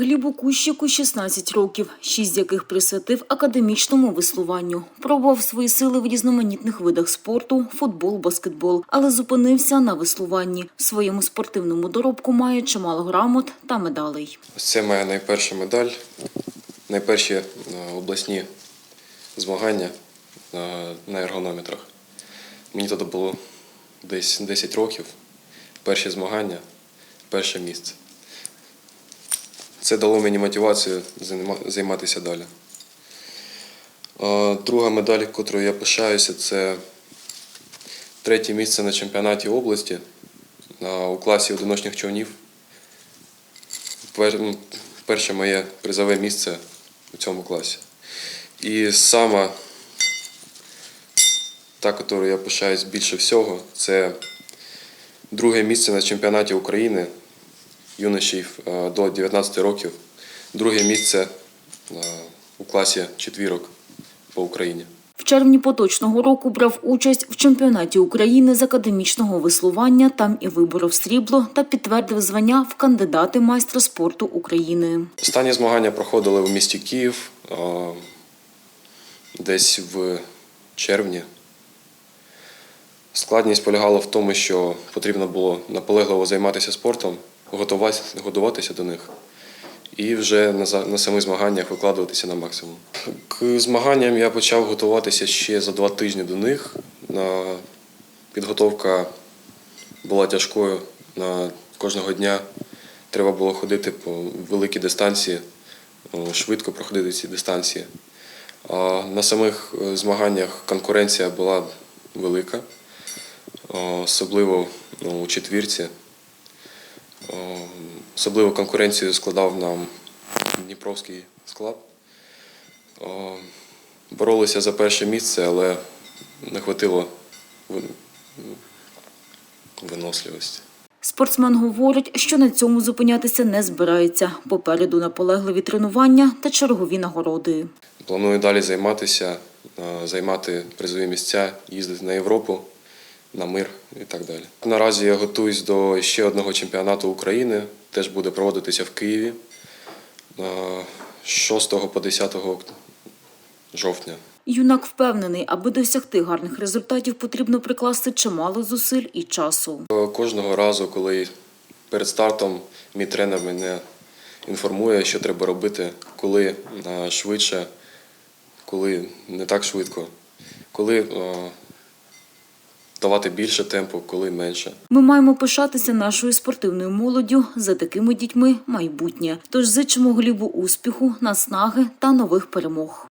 Глібу Кущику 16 років, шість з яких присвятив академічному веслуванню. Пробував свої сили в різноманітних видах спорту – футбол, баскетбол, але зупинився на веслуванні. В своєму спортивному доробку має чимало грамот та медалей. Це моя найперша медаль, найперші е, обласні змагання е, на ергонометрах. Мені тоді було десь 10 років. Перші змагання, перше місце. Це дало мені мотивацію займатися далі. Е, Друга медаль, якою я пишаюся, це третє місце на чемпіонаті області е, у класі одиночних човнів. Ну, перше моє призове місце у цьому класі. І сама та, якою я пишаюсь більше всього, це друге місце на чемпіонаті України юношів е, до 19 років. Друге місце е, у класі четвірок по Україні. В червні поточного року брав участь в чемпіонаті України з академічного веслування. Там і виборов срібло та підтвердив звання в кандидати майстра спорту України. Останні змагання проходили в місті Київ е, десь в червні. Складність полягала в тому, що потрібно було наполегливо займатися спортом, готуватися, до них і вже на, самих змаганнях викладуватися на максимум. К змаганням я почав готуватися ще за два тижні до них. Підготовка була тяжкою. На кожного дня треба було ходити по великій дистанції, швидко проходити ці дистанції. А на самих е, змаганнях конкуренція була велика, особливо у четвірці. О, Особливу конкуренцію складав нам Дніпровський склад. Боролися за перше місце, але не хватило виносливості. Спортсмен говорить, що на цьому зупинятися не збирається. Попереду наполегливі тренування та чергові нагороди. Планую далі займатися, е, займати призові місця, їздити на Європу, на мир і так далі. Наразі я готуюсь до ще одного чемпіонату України, теж буде проводитися в Києві е, з 6 по 10 жовтня. Юнак впевнений, аби досягти гарних результатів, потрібно прикласти чимало зусиль і часу. Е, Кожного разу, коли перед стартом мій тренер мене інформує, що треба робити, коли е, швидше, коли не так швидко, коли е, давати більше темпу, коли менше. Ми маємо пишатися нашою спортивною молоддю. За такими дітьми майбутнє. Тож зичимо Глібу успіху, наснаги та нових перемог.